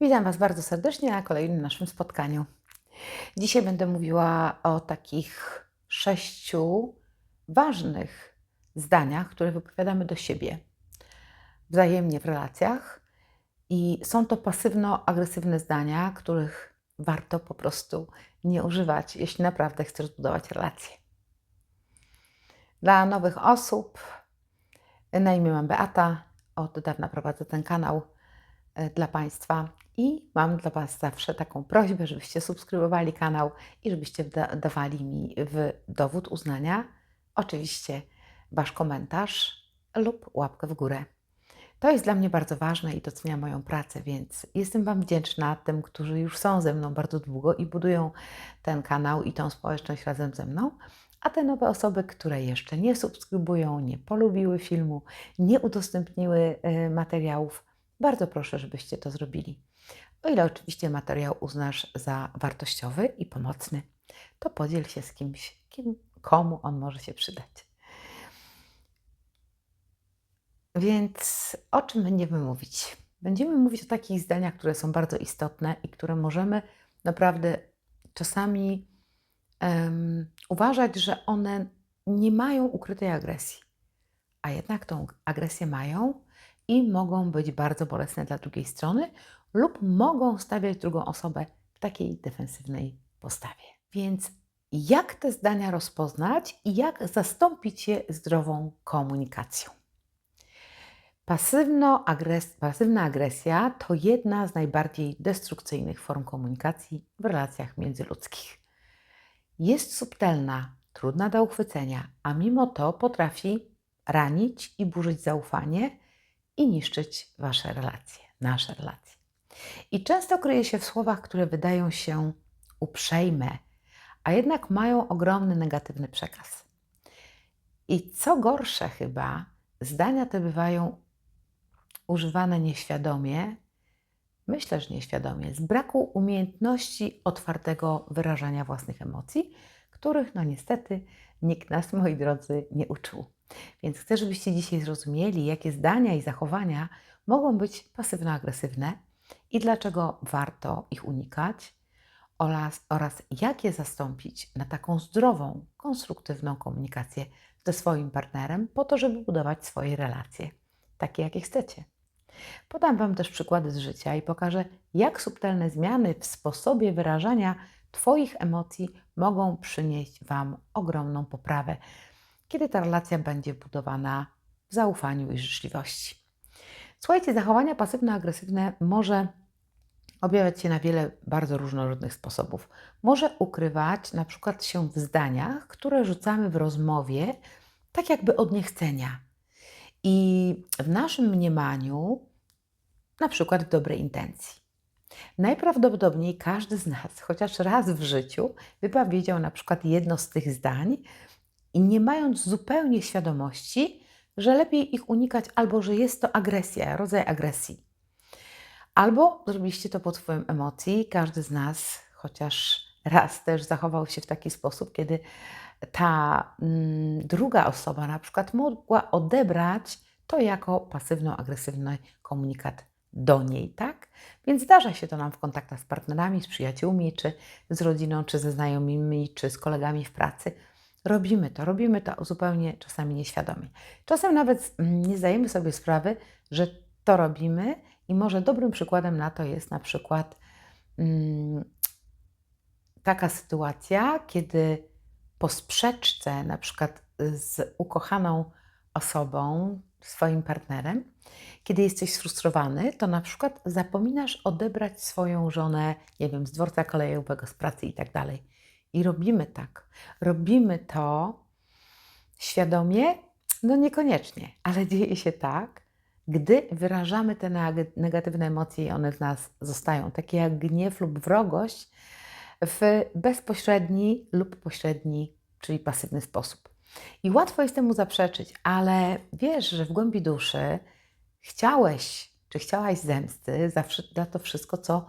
Witam Was bardzo serdecznie na kolejnym naszym spotkaniu. Dzisiaj będę mówiła o takich sześciu ważnych zdaniach, które wypowiadamy do siebie wzajemnie w relacjach. I są to pasywno-agresywne zdania, których warto po prostu nie używać, jeśli naprawdę chcesz zbudować relacje. Dla nowych osób, na imię mam Beata, od dawna prowadzę ten kanał e, dla Państwa i mam dla Was zawsze taką prośbę, żebyście subskrybowali kanał i żebyście da dawali mi w dowód uznania oczywiście Wasz komentarz lub łapkę w górę. To jest dla mnie bardzo ważne i docenia moją pracę, więc jestem Wam wdzięczna tym, którzy już są ze mną bardzo długo i budują ten kanał i tą społeczność razem ze mną. A te nowe osoby, które jeszcze nie subskrybują, nie polubiły filmu, nie udostępniły y, materiałów, bardzo proszę, żebyście to zrobili. O ile oczywiście materiał uznasz za wartościowy i pomocny, to podziel się z kimś, kim, komu on może się przydać. Więc o czym będziemy mówić? Będziemy mówić o takich zdaniach, które są bardzo istotne i które możemy naprawdę czasami um, uważać, że one nie mają ukrytej agresji, a jednak tą agresję mają i mogą być bardzo bolesne dla drugiej strony lub mogą stawiać drugą osobę w takiej defensywnej postawie. Więc jak te zdania rozpoznać i jak zastąpić je zdrową komunikacją? Pasywna agresja to jedna z najbardziej destrukcyjnych form komunikacji w relacjach międzyludzkich. Jest subtelna, trudna do uchwycenia, a mimo to potrafi ranić i burzyć zaufanie i niszczyć Wasze relacje, nasze relacje. I często kryje się w słowach, które wydają się uprzejme, a jednak mają ogromny negatywny przekaz. I co gorsze, chyba, zdania te bywają używane nieświadomie, myślę, że nieświadomie, z braku umiejętności otwartego wyrażania własnych emocji, których no niestety nikt nas, moi drodzy, nie uczył. Więc chcę, żebyście dzisiaj zrozumieli, jakie zdania i zachowania mogą być pasywno-agresywne i dlaczego warto ich unikać oraz, oraz jak je zastąpić na taką zdrową, konstruktywną komunikację ze swoim partnerem, po to, żeby budować swoje relacje, takie jakie chcecie. Podam Wam też przykłady z życia i pokażę, jak subtelne zmiany w sposobie wyrażania Twoich emocji mogą przynieść Wam ogromną poprawę, kiedy ta relacja będzie budowana w zaufaniu i życzliwości. Słuchajcie, zachowania pasywno-agresywne może objawiać się na wiele bardzo różnorodnych sposobów. Może ukrywać na przykład się w zdaniach, które rzucamy w rozmowie, tak jakby od niechcenia. I w naszym mniemaniu, na przykład w dobrej intencji. Najprawdopodobniej każdy z nas chociaż raz w życiu wypowiedział na przykład jedno z tych zdań i nie mając zupełnie świadomości, że lepiej ich unikać albo że jest to agresja, rodzaj agresji. Albo zrobiliście to pod wpływem emocji. Każdy z nas chociaż raz też zachował się w taki sposób, kiedy ta mm, druga osoba na przykład mogła odebrać to jako pasywno-agresywny komunikat do niej, tak? Więc zdarza się to nam w kontaktach z partnerami, z przyjaciółmi, czy z rodziną, czy ze znajomymi, czy z kolegami w pracy. Robimy to, robimy to zupełnie czasami nieświadomie. Czasem nawet mm, nie zdajemy sobie sprawy, że to robimy i może dobrym przykładem na to jest na przykład mm, taka sytuacja, kiedy po sprzeczce na przykład z ukochaną osobą, swoim partnerem, kiedy jesteś sfrustrowany, to na przykład zapominasz odebrać swoją żonę, nie wiem, z dworca kolejowego, z pracy i tak dalej. I robimy tak. Robimy to świadomie? No niekoniecznie, ale dzieje się tak, gdy wyrażamy te negatywne emocje i one w nas zostają, takie jak gniew lub wrogość, w bezpośredni lub pośredni, czyli pasywny sposób. I łatwo jest temu zaprzeczyć, ale wiesz, że w głębi duszy chciałeś, czy chciałaś zemsty za to wszystko, co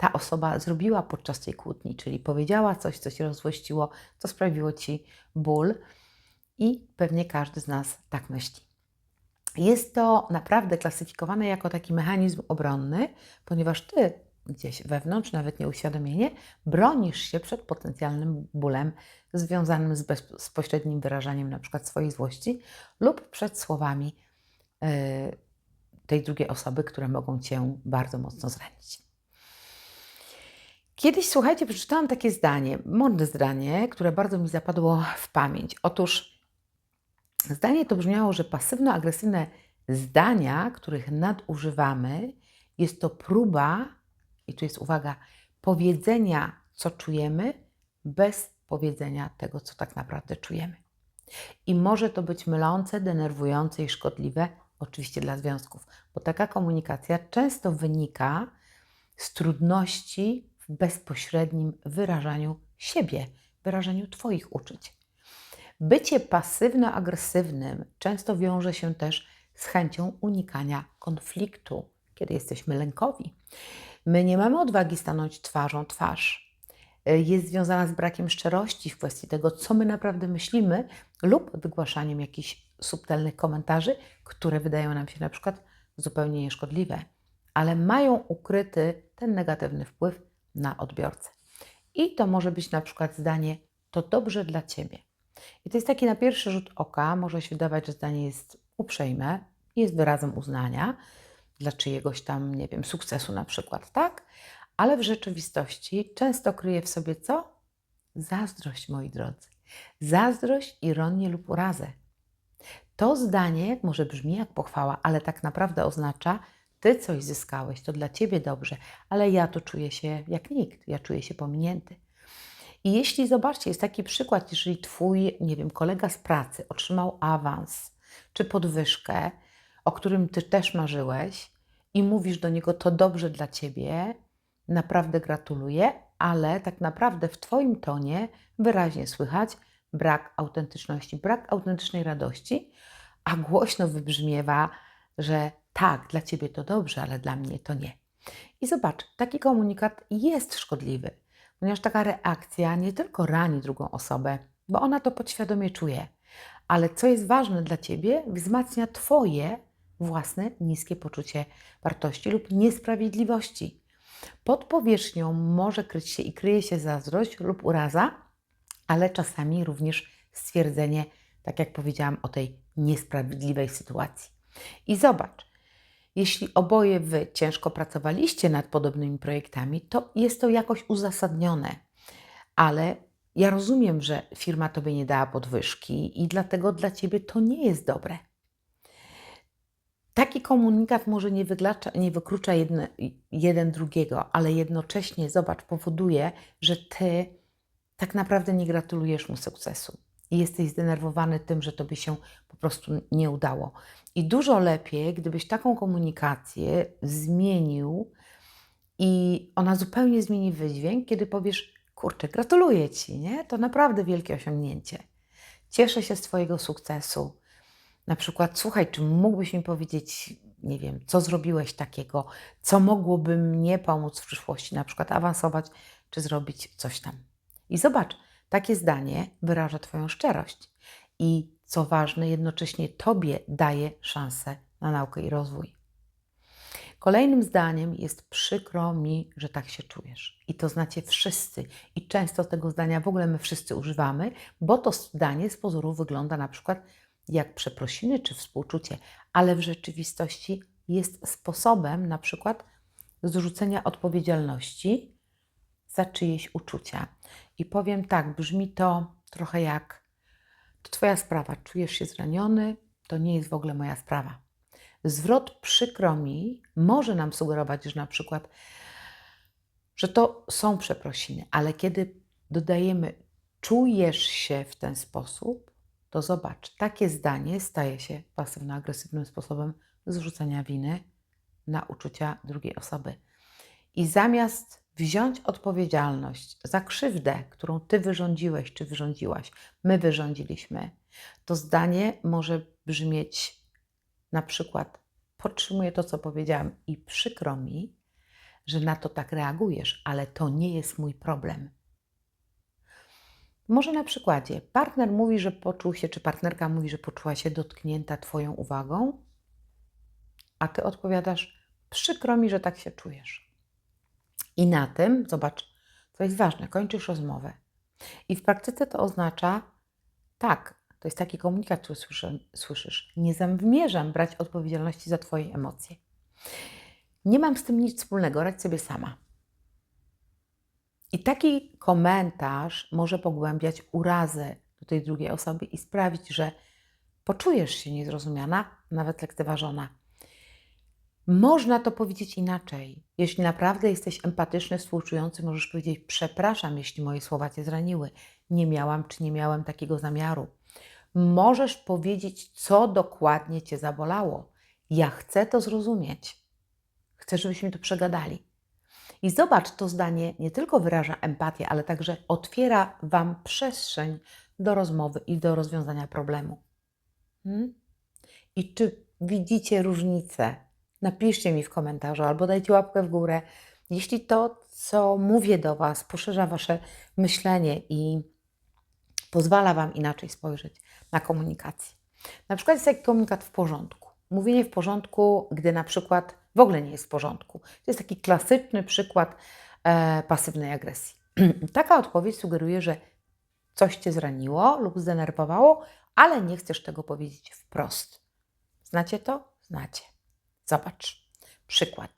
ta osoba zrobiła podczas tej kłótni, czyli powiedziała coś, co się rozłościło, co sprawiło ci ból, i pewnie każdy z nas tak myśli. Jest to naprawdę klasyfikowane jako taki mechanizm obronny, ponieważ ty gdzieś wewnątrz, nawet nieuświadomienie, bronisz się przed potencjalnym bólem związanym z bezpośrednim wyrażaniem na przykład swojej złości lub przed słowami yy, tej drugiej osoby, które mogą Cię bardzo mocno zranić. Kiedyś, słuchajcie, przeczytałam takie zdanie, modne zdanie, które bardzo mi zapadło w pamięć. Otóż zdanie to brzmiało, że pasywno-agresywne zdania, których nadużywamy, jest to próba, i tu jest uwaga, powiedzenia, co czujemy, bez powiedzenia tego, co tak naprawdę czujemy. I może to być mylące, denerwujące i szkodliwe, oczywiście dla związków, bo taka komunikacja często wynika z trudności bezpośrednim wyrażaniu siebie, wyrażaniu Twoich uczuć. Bycie pasywno-agresywnym często wiąże się też z chęcią unikania konfliktu, kiedy jesteśmy lękowi. My nie mamy odwagi stanąć twarzą twarz. Jest związana z brakiem szczerości w kwestii tego, co my naprawdę myślimy, lub wygłaszaniem jakichś subtelnych komentarzy, które wydają nam się na przykład zupełnie nieszkodliwe, ale mają ukryty ten negatywny wpływ na odbiorcę. I to może być na przykład zdanie: To dobrze dla ciebie. I to jest taki na pierwszy rzut oka, może się wydawać, że zdanie jest uprzejme, jest wyrazem uznania dla czyjegoś tam, nie wiem, sukcesu na przykład, tak? Ale w rzeczywistości często kryje w sobie co? Zazdrość, moi drodzy. Zazdrość, ironię lub urazę. To zdanie może brzmi jak pochwała, ale tak naprawdę oznacza, ty coś zyskałeś, to dla ciebie dobrze, ale ja to czuję się jak nikt, ja czuję się pominięty. I jeśli zobaczcie, jest taki przykład, jeżeli twój, nie wiem, kolega z pracy otrzymał awans czy podwyżkę, o którym ty też marzyłeś i mówisz do niego, to dobrze dla ciebie, naprawdę gratuluję, ale tak naprawdę w twoim tonie wyraźnie słychać brak autentyczności, brak autentycznej radości, a głośno wybrzmiewa, że tak, dla ciebie to dobrze, ale dla mnie to nie. I zobacz, taki komunikat jest szkodliwy, ponieważ taka reakcja nie tylko rani drugą osobę, bo ona to podświadomie czuje, ale co jest ważne dla ciebie, wzmacnia twoje własne niskie poczucie wartości lub niesprawiedliwości. Pod powierzchnią może kryć się i kryje się zazdrość lub uraza, ale czasami również stwierdzenie, tak jak powiedziałam, o tej niesprawiedliwej sytuacji. I zobacz, jeśli oboje wy ciężko pracowaliście nad podobnymi projektami, to jest to jakoś uzasadnione. Ale ja rozumiem, że firma tobie nie dała podwyżki i dlatego dla ciebie to nie jest dobre. Taki komunikat może nie, wyglacza, nie wyklucza jedne, jeden drugiego, ale jednocześnie, zobacz, powoduje, że ty tak naprawdę nie gratulujesz mu sukcesu i jesteś zdenerwowany tym, że tobie się po prostu nie udało. I dużo lepiej, gdybyś taką komunikację zmienił i ona zupełnie zmieni wydźwięk, kiedy powiesz: Kurczę, gratuluję ci, nie? To naprawdę wielkie osiągnięcie. Cieszę się z Twojego sukcesu. Na przykład, słuchaj, czy mógłbyś mi powiedzieć, nie wiem, co zrobiłeś takiego, co mogłoby mnie pomóc w przyszłości, na przykład awansować, czy zrobić coś tam. I zobacz, takie zdanie wyraża Twoją szczerość i co ważne, jednocześnie Tobie daje szansę na naukę i rozwój. Kolejnym zdaniem jest przykro mi, że tak się czujesz. I to znacie wszyscy. I często tego zdania w ogóle my wszyscy używamy, bo to zdanie z pozoru wygląda na przykład jak przeprosiny czy współczucie, ale w rzeczywistości jest sposobem na przykład zrzucenia odpowiedzialności za czyjeś uczucia. I powiem tak, brzmi to trochę jak to Twoja sprawa, czujesz się zraniony, to nie jest w ogóle moja sprawa. Zwrot przykro mi może nam sugerować, że na przykład, że to są przeprosiny, ale kiedy dodajemy czujesz się w ten sposób, to zobacz, takie zdanie staje się pasywno-agresywnym sposobem zrzucenia winy na uczucia drugiej osoby. I zamiast wziąć odpowiedzialność za krzywdę, którą ty wyrządziłeś czy wyrządziłaś, my wyrządziliśmy, to zdanie może brzmieć na przykład: Podtrzymuję to, co powiedziałam, i przykro mi, że na to tak reagujesz, ale to nie jest mój problem. Może na przykładzie partner mówi, że poczuł się, czy partnerka mówi, że poczuła się dotknięta Twoją uwagą, a Ty odpowiadasz: Przykro mi, że tak się czujesz. I na tym, zobacz, co jest ważne, kończysz rozmowę. I w praktyce to oznacza, tak, to jest taki komunikat, który słyszysz. Nie zamierzam brać odpowiedzialności za Twoje emocje. Nie mam z tym nic wspólnego, radź sobie sama. I taki komentarz może pogłębiać urazę do tej drugiej osoby i sprawić, że poczujesz się niezrozumiana, nawet lekceważona. Można to powiedzieć inaczej. Jeśli naprawdę jesteś empatyczny, współczujący, możesz powiedzieć: Przepraszam, jeśli moje słowa cię zraniły. Nie miałam czy nie miałem takiego zamiaru. Możesz powiedzieć, co dokładnie cię zabolało. Ja chcę to zrozumieć. Chcę, żebyśmy to przegadali. I zobacz, to zdanie nie tylko wyraża empatię, ale także otwiera Wam przestrzeń do rozmowy i do rozwiązania problemu. Hmm? I czy widzicie różnicę? Napiszcie mi w komentarzu albo dajcie łapkę w górę, jeśli to, co mówię do Was, poszerza Wasze myślenie i pozwala Wam inaczej spojrzeć na komunikację. Na przykład jest taki komunikat w porządku. Mówienie w porządku, gdy na przykład w ogóle nie jest w porządku. To jest taki klasyczny przykład e, pasywnej agresji. Taka odpowiedź sugeruje, że coś Cię zraniło lub zdenerwowało, ale nie chcesz tego powiedzieć wprost. Znacie to? Znacie. Zobacz. Przykład.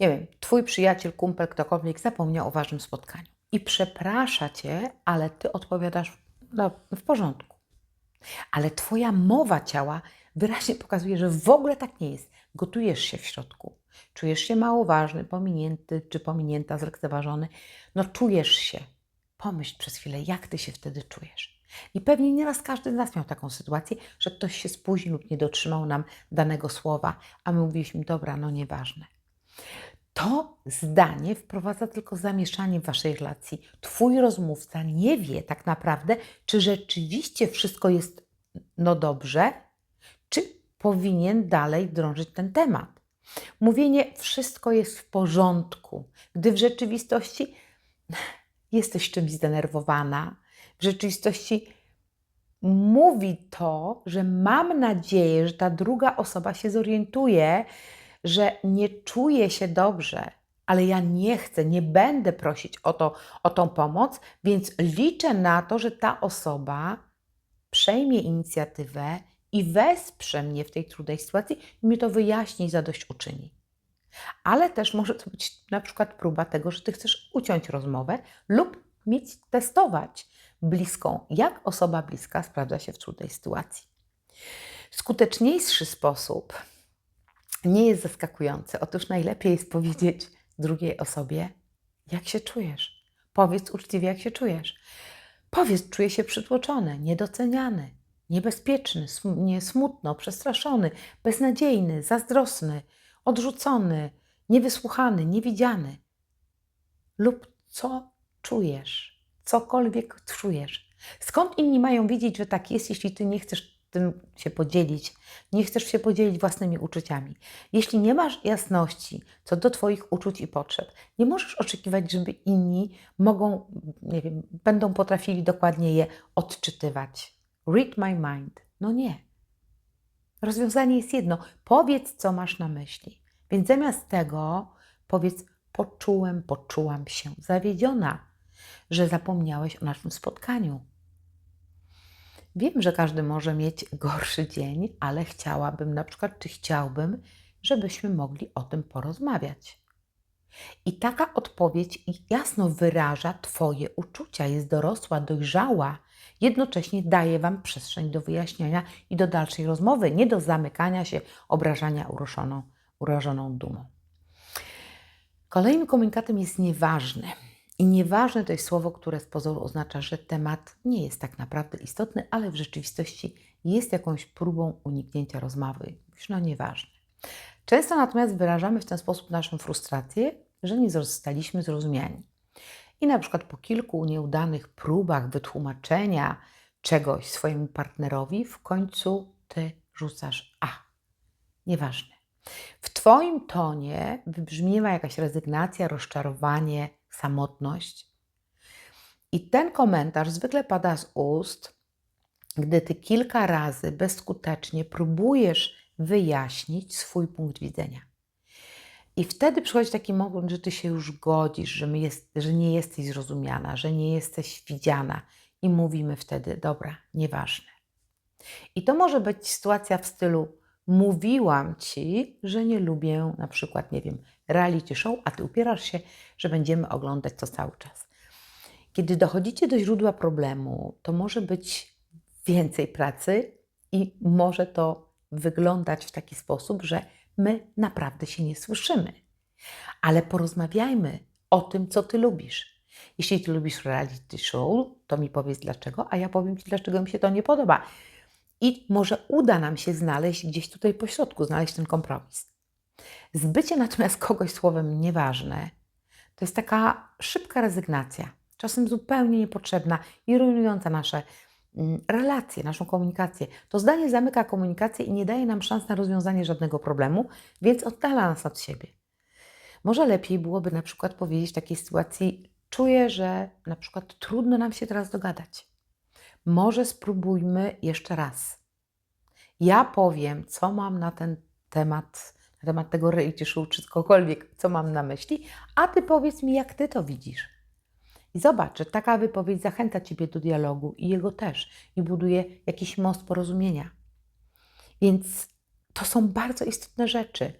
Nie wiem, Twój przyjaciel, kumpel, ktokolwiek zapomniał o ważnym spotkaniu i przeprasza Cię, ale Ty odpowiadasz no, w porządku. Ale Twoja mowa ciała wyraźnie pokazuje, że w ogóle tak nie jest. Gotujesz się w środku. Czujesz się mało ważny, pominięty czy pominięta, zlekceważony. No czujesz się. Pomyśl przez chwilę, jak Ty się wtedy czujesz. I pewnie nieraz każdy z nas miał taką sytuację, że ktoś się spóźnił lub nie dotrzymał nam danego słowa, a my mówiliśmy, dobra, no nieważne. To zdanie wprowadza tylko zamieszanie w waszej relacji. Twój rozmówca nie wie tak naprawdę, czy rzeczywiście wszystko jest no dobrze, czy powinien dalej drążyć ten temat. Mówienie wszystko jest w porządku, gdy w rzeczywistości jesteś czymś zdenerwowana, w rzeczywistości mówi to, że mam nadzieję, że ta druga osoba się zorientuje, że nie czuje się dobrze, ale ja nie chcę, nie będę prosić o, to, o tą pomoc, więc liczę na to, że ta osoba przejmie inicjatywę i wesprze mnie w tej trudnej sytuacji i mi to wyjaśni i zadośćuczyni. Ale też może to być na przykład próba tego, że ty chcesz uciąć rozmowę lub mieć testować bliską, jak osoba bliska sprawdza się w trudnej sytuacji. Skuteczniejszy sposób nie jest zaskakujący. Otóż najlepiej jest powiedzieć drugiej osobie, jak się czujesz. Powiedz uczciwie, jak się czujesz. Powiedz, czuję się przytłoczony, niedoceniany, niebezpieczny, nie smutno, przestraszony, beznadziejny, zazdrosny, odrzucony, niewysłuchany, niewidziany. Lub co czujesz, cokolwiek czujesz. Skąd inni mają wiedzieć, że tak jest, jeśli ty nie chcesz tym się podzielić, nie chcesz się podzielić własnymi uczuciami. Jeśli nie masz jasności co do Twoich uczuć i potrzeb, nie możesz oczekiwać, żeby inni mogą, nie wiem, będą potrafili dokładnie je odczytywać. Read my mind. No nie. Rozwiązanie jest jedno. Powiedz, co masz na myśli. Więc zamiast tego powiedz, poczułem, poczułam się zawiedziona, że zapomniałeś o naszym spotkaniu Wiem, że każdy może mieć gorszy dzień, ale chciałabym, na przykład, czy chciałbym, żebyśmy mogli o tym porozmawiać. I taka odpowiedź jasno wyraża Twoje uczucia, jest dorosła, dojrzała, jednocześnie daje Wam przestrzeń do wyjaśniania i do dalszej rozmowy, nie do zamykania się, obrażania uroszoną, urażoną dumą. Kolejnym komunikatem jest nieważny. I nieważne to jest słowo, które z pozoru oznacza, że temat nie jest tak naprawdę istotny, ale w rzeczywistości jest jakąś próbą uniknięcia rozmowy. Już no nieważne. Często natomiast wyrażamy w ten sposób naszą frustrację, że nie zostaliśmy zrozumiani. I na przykład po kilku nieudanych próbach wytłumaczenia czegoś swojemu partnerowi, w końcu ty rzucasz a. Nieważne. W Twoim tonie wybrzmiewa jakaś rezygnacja, rozczarowanie, samotność. I ten komentarz zwykle pada z ust, gdy ty kilka razy bezskutecznie próbujesz wyjaśnić swój punkt widzenia. I wtedy przychodzi taki moment, że ty się już godzisz, że, jest, że nie jesteś zrozumiana, że nie jesteś widziana. I mówimy wtedy, dobra, nieważne. I to może być sytuacja w stylu: Mówiłam ci, że nie lubię na przykład, nie wiem, reality show, a ty upierasz się, że będziemy oglądać to cały czas. Kiedy dochodzicie do źródła problemu, to może być więcej pracy i może to wyglądać w taki sposób, że my naprawdę się nie słyszymy. Ale porozmawiajmy o tym, co ty lubisz. Jeśli ty lubisz reality show, to mi powiedz dlaczego, a ja powiem ci, dlaczego mi się to nie podoba. I może uda nam się znaleźć gdzieś tutaj pośrodku, znaleźć ten kompromis. Zbycie natomiast kogoś słowem nieważne to jest taka szybka rezygnacja, czasem zupełnie niepotrzebna i rujnująca nasze mm, relacje, naszą komunikację. To zdanie zamyka komunikację i nie daje nam szans na rozwiązanie żadnego problemu, więc oddala nas od siebie. Może lepiej byłoby na przykład powiedzieć w takiej sytuacji: Czuję, że na przykład trudno nam się teraz dogadać. Może spróbujmy jeszcze raz. Ja powiem, co mam na ten temat, na temat tego reality czy cokolwiek, co mam na myśli, a ty powiedz mi, jak ty to widzisz. I zobacz, że taka wypowiedź zachęca ciebie do dialogu i jego też, i buduje jakiś most porozumienia. Więc to są bardzo istotne rzeczy.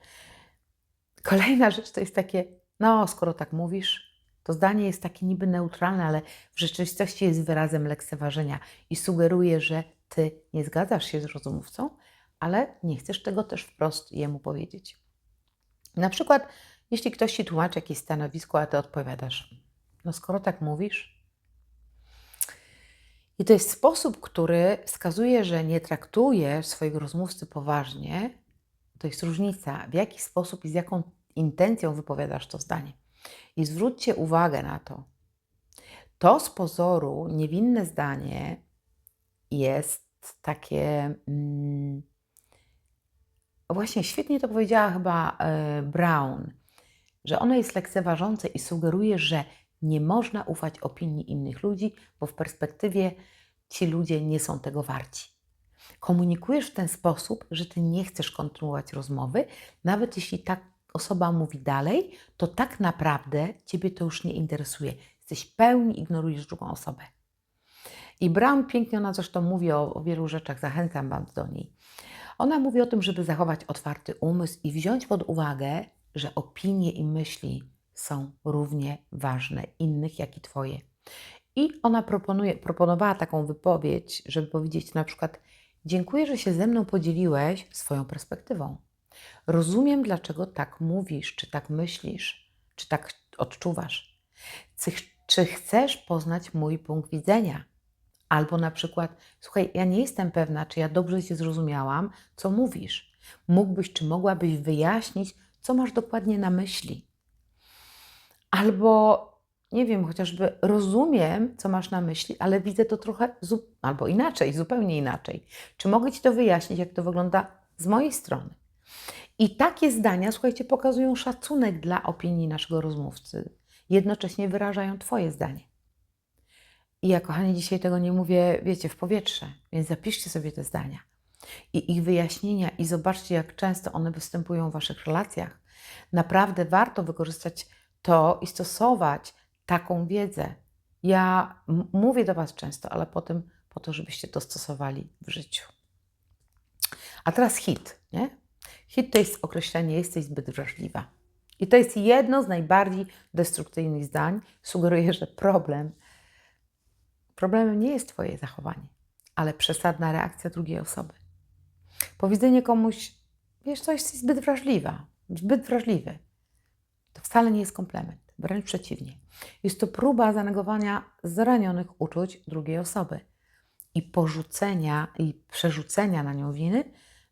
Kolejna rzecz to jest takie, no, skoro tak mówisz, to zdanie jest takie niby neutralne, ale w rzeczywistości jest wyrazem lekceważenia i sugeruje, że ty nie zgadzasz się z rozmówcą, ale nie chcesz tego też wprost jemu powiedzieć. Na przykład, jeśli ktoś ci tłumaczy jakieś stanowisko, a ty odpowiadasz, no skoro tak mówisz. I to jest sposób, który wskazuje, że nie traktujesz swojego rozmówcy poważnie. To jest różnica, w jaki sposób i z jaką intencją wypowiadasz to zdanie. I zwróćcie uwagę na to. To z pozoru niewinne zdanie jest takie. Mm, właśnie świetnie to powiedziała chyba e, Brown, że ono jest lekceważące i sugeruje, że nie można ufać opinii innych ludzi, bo w perspektywie ci ludzie nie są tego warci. Komunikujesz w ten sposób, że ty nie chcesz kontynuować rozmowy, nawet jeśli ta osoba mówi dalej, to tak naprawdę ciebie to już nie interesuje. Jesteś pełni, ignorujesz drugą osobę. I Brown pięknie ona zresztą mówi o, o wielu rzeczach, zachęcam Was do niej. Ona mówi o tym, żeby zachować otwarty umysł i wziąć pod uwagę, że opinie i myśli są równie ważne innych, jak i Twoje. I ona proponuje, proponowała taką wypowiedź, żeby powiedzieć na przykład: Dziękuję, że się ze mną podzieliłeś swoją perspektywą. Rozumiem, dlaczego tak mówisz, czy tak myślisz, czy tak odczuwasz. Czy, chcesz poznać mój punkt widzenia? Albo na przykład, słuchaj, ja nie jestem pewna, czy ja dobrze Cię zrozumiałam, co mówisz. Mógłbyś, czy mogłabyś wyjaśnić, co masz dokładnie na myśli. Albo, nie wiem, chociażby rozumiem, co masz na myśli, ale widzę to trochę, albo inaczej, zupełnie inaczej. Czy mogę Ci to wyjaśnić, jak to wygląda z mojej strony? I takie zdania, słuchajcie, pokazują szacunek dla opinii naszego rozmówcy. Jednocześnie wyrażają Twoje zdanie. I ja, kochani, dzisiaj tego nie mówię, wiecie, w powietrze, więc zapiszcie sobie te zdania i ich wyjaśnienia i zobaczcie, jak często one występują w Waszych relacjach. Naprawdę warto wykorzystać to i stosować taką wiedzę. Ja mówię do Was często, ale potem po to, żebyście to stosowali w życiu. A teraz hit, nie? Hit to jest określenie jesteś zbyt wrażliwa. I to jest jedno z najbardziej destrukcyjnych zdań. Sugeruje, że problem Problemem nie jest Twoje zachowanie, ale przesadna reakcja drugiej osoby. Powiedzenie komuś, wiesz, coś jesteś zbyt wrażliwa, zbyt wrażliwy, to wcale nie jest komplement, wręcz przeciwnie. Jest to próba zanegowania zranionych uczuć drugiej osoby i porzucenia i przerzucenia na nią winy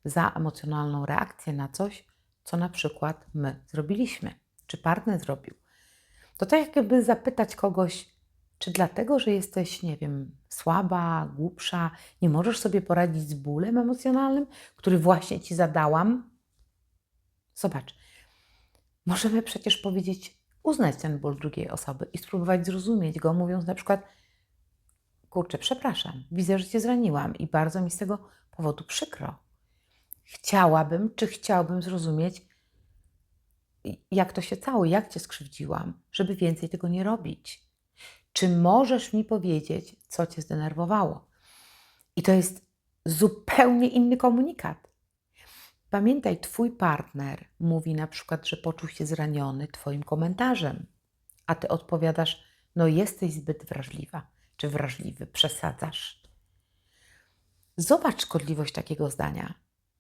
za emocjonalną reakcję na coś, co na przykład my zrobiliśmy, czy partner zrobił. To tak jakby zapytać kogoś, czy dlatego, że jesteś, nie wiem, słaba, głupsza, nie możesz sobie poradzić z bólem emocjonalnym, który właśnie ci zadałam? Zobacz, możemy przecież powiedzieć, uznać ten ból drugiej osoby i spróbować zrozumieć go, mówiąc na przykład: Kurczę, przepraszam, widzę, że cię zraniłam i bardzo mi z tego powodu przykro. Chciałabym, czy chciałbym zrozumieć, jak to się cało, jak cię skrzywdziłam, żeby więcej tego nie robić. Czy możesz mi powiedzieć, co cię zdenerwowało? I to jest zupełnie inny komunikat. Pamiętaj, twój partner mówi na przykład, że poczuł się zraniony twoim komentarzem, a ty odpowiadasz, no jesteś zbyt wrażliwa czy wrażliwy, przesadzasz. Zobacz szkodliwość takiego zdania.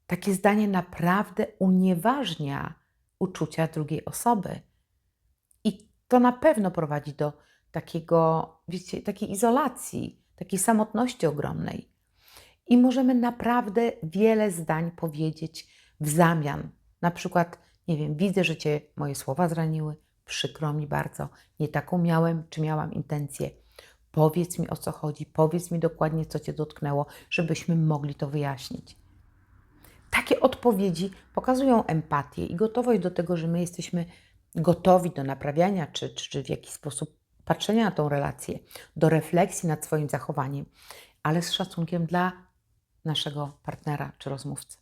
Takie zdanie naprawdę unieważnia uczucia drugiej osoby. I to na pewno prowadzi do takiego, wiecie, takiej izolacji, takiej samotności ogromnej. I możemy naprawdę wiele zdań powiedzieć w zamian. Na przykład, nie wiem, widzę, że Cię moje słowa zraniły, przykro mi bardzo, nie taką miałem, czy miałam intencję. Powiedz mi o co chodzi, powiedz mi dokładnie, co Cię dotknęło, żebyśmy mogli to wyjaśnić. Takie odpowiedzi pokazują empatię i gotowość do tego, że my jesteśmy gotowi do naprawiania, czy, czy, czy w jakiś sposób patrzenia na tą relację, do refleksji nad swoim zachowaniem, ale z szacunkiem dla naszego partnera czy rozmówcy.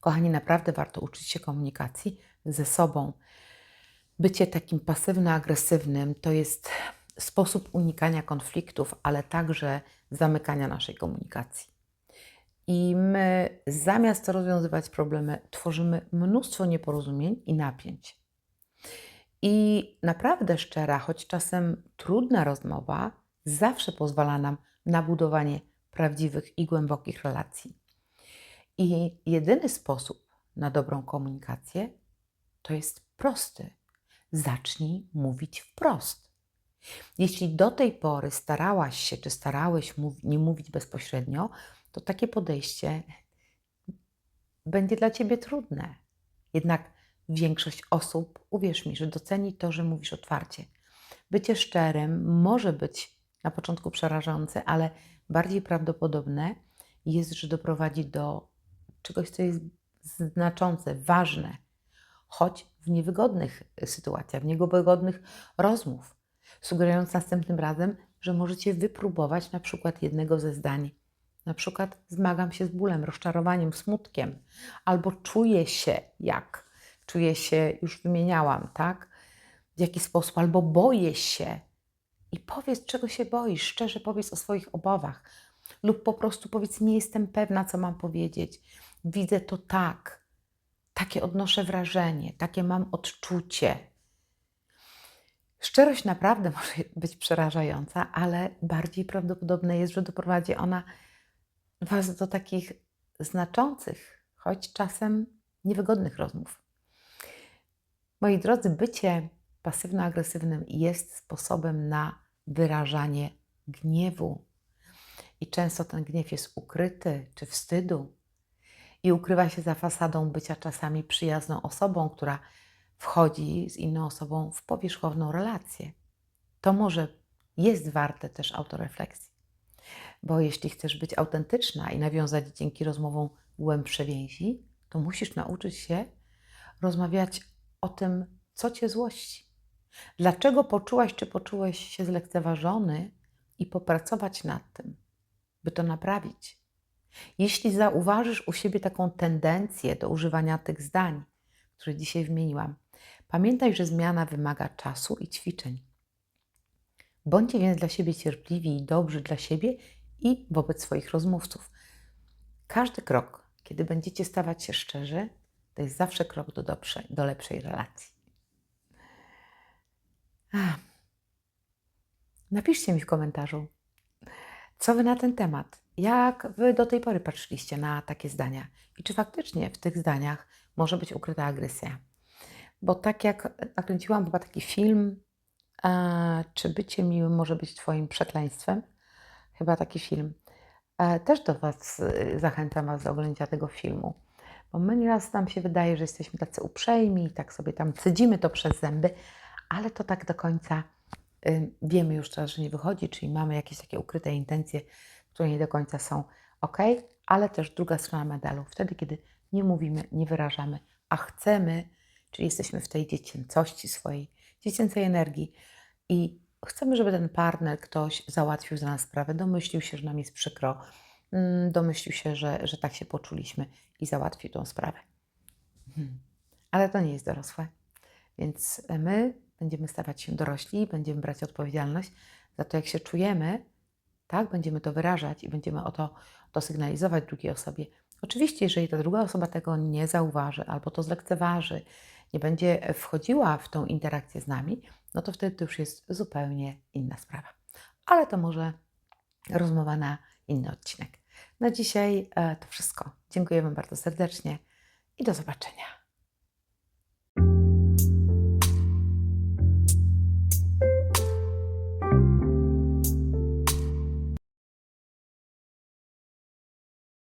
Kochani, naprawdę warto uczyć się komunikacji ze sobą. Bycie takim pasywno-agresywnym to jest sposób unikania konfliktów, ale także zamykania naszej komunikacji. I my zamiast rozwiązywać problemy, tworzymy mnóstwo nieporozumień i napięć. I naprawdę szczera, choć czasem trudna rozmowa, zawsze pozwala nam na budowanie prawdziwych i głębokich relacji. I jedyny sposób na dobrą komunikację to jest prosty. Zacznij mówić wprost. Jeśli do tej pory starałaś się, czy starałeś nie mówić bezpośrednio, to takie podejście będzie dla ciebie trudne. Jednak większość osób, uwierz mi, że doceni to, że mówisz otwarcie. Bycie szczerym może być na początku przerażające, ale bardziej prawdopodobne jest, że doprowadzi do czegoś, co jest znaczące, ważne, choć w niewygodnych sytuacjach, w niewygodnych rozmów, sugerując następnym razem, że możecie wypróbować na przykład jednego ze zdań. Na przykład zmagam się z bólem, rozczarowaniem, smutkiem, albo czuję się jak, czuję się, już wymieniałam, tak? W jaki sposób, albo boję się. I powiedz, czego się boisz, szczerze powiedz o swoich obawach, lub po prostu powiedz, nie jestem pewna, co mam powiedzieć. Widzę to tak, takie odnoszę wrażenie, takie mam odczucie. Szczerość naprawdę może być przerażająca, ale bardziej prawdopodobne jest, że doprowadzi ona Was do takich znaczących, choć czasem niewygodnych rozmów. Moi drodzy, bycie pasywno-agresywnym jest sposobem na wyrażanie gniewu. I często ten gniew jest ukryty czy wstydu i ukrywa się za fasadą bycia czasami przyjazną osobą, która wchodzi z inną osobą w powierzchowną relację. To może jest warte też autorefleksji. Bo jeśli chcesz być autentyczna i nawiązać dzięki rozmowom głębsze więzi, to musisz nauczyć się rozmawiać o tym, co cię złości. Dlaczego poczułaś czy poczułeś się zlekceważony i popracować nad tym, by to naprawić. Jeśli zauważysz u siebie taką tendencję do używania tych zdań, które dzisiaj wymieniłam, pamiętaj, że zmiana wymaga czasu i ćwiczeń. Bądźcie więc dla siebie cierpliwi i dobrzy dla siebie i wobec swoich rozmówców. Każdy krok, kiedy będziecie stawać się szczerzy, to jest zawsze krok do, dobrze, do lepszej relacji. Ach. Napiszcie mi w komentarzu, co wy na ten temat. Jak wy do tej pory patrzyliście na takie zdania? I czy faktycznie w tych zdaniach może być ukryta agresja? Bo tak jak nakręciłam chyba taki film, czy bycie miłym może być Twoim przekleństwem? Chyba taki film. E, też do Was e, zachęcam Was do oglądania tego filmu. Bo my nieraz nam się wydaje, że jesteśmy tacy uprzejmi, tak sobie tam cydzimy to przez zęby, ale to tak do końca y, wiemy już teraz, że nie wychodzi, czyli mamy jakieś takie ukryte intencje, które nie do końca są ok, ale też druga strona medalu, wtedy, kiedy nie mówimy, nie wyrażamy, a chcemy, czyli jesteśmy w tej dziecięcości swojej, dziecięcej energii i chcemy, żeby ten partner, ktoś załatwił za nas sprawę, domyślił się, że nam jest przykro, mm, domyślił się, że, że tak się poczuliśmy i załatwił tą sprawę. Hmm. ale to nie jest dorosłe. Więc my będziemy stawać się dorośli, będziemy brać odpowiedzialność za to, jak się czujemy, tak? Będziemy to wyrażać i będziemy o to, to sygnalizować drugiej osobie. Oczywiście, jeżeli ta druga osoba tego nie zauważy albo to zlekceważy, nie będzie wchodziła w tą interakcję z nami, no to wtedy to już jest zupełnie inna sprawa. Ale to może rozmowa na inny odcinek. Na dzisiaj e, to wszystko. Dziękuję Wam bardzo serdecznie i do zobaczenia.